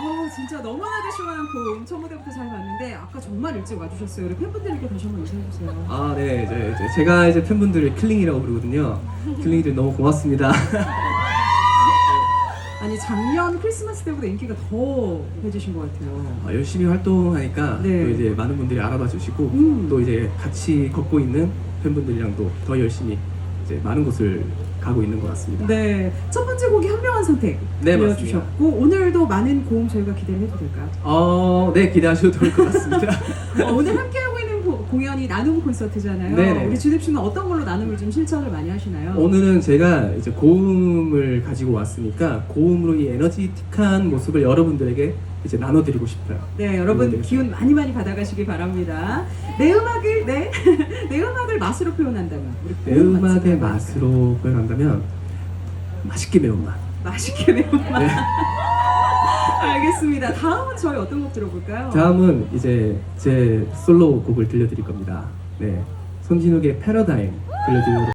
어, 진짜 너무나도 시원한 고음 첫 무대부터 잘 봤는데 아까 정말 일찍 와주셨어요. 우리 팬분들에게 다시 한번 인사해 주세요. 아, 네. 이제, 이제 제가 이제 팬분들을 클링이라고 부르거든요. 클링이들 너무 고맙습니다. 아니 작년 크리스마스 때보다 인기가 더 해주신 것 같아요. 아, 열심히 활동하니까 네. 또 이제 많은 분들이 알아봐 주시고 음. 또 이제 같이 걷고 있는 팬분들이랑 또 더 열심히 이제 많은 곳을 가고 있는 것 같습니다. 네, 첫 번째 곡이 현명한 선택 네, 들려주셨고 오늘도 많은 고음 저희가 기대를 해도 될까요? 어, 네 기대하셔도 될 것 같습니다. 어, 오늘 함께하고 있는 고- 공연이 나눔 콘서트잖아요. 네네. 우리 주립 씨는 어떤 걸로 나눔을 좀 실천을 많이 하시나요? 오늘은 제가 이제 고음을 가지고 왔으니까 고음으로 이 에너지틱한 모습을 여러분들에게 이제 나눠드리고 싶어요. 네, 여러분 네. 기운 많이 많이 받아가시기 바랍니다. 내 음악을 네, 내 음악을 맛으로 표현한다면 우리 내 고음 음악의 맛집 맛으로 표현한다면 맛있게 매운맛. 맛있게 매운 맛. 네. 알겠습니다. 다음은 저희 어떤 곡 들어볼까요? 다음은 이제 제 솔로 곡을 들려드릴 겁니다. 네, 손진욱의 패러다임 들려드리도록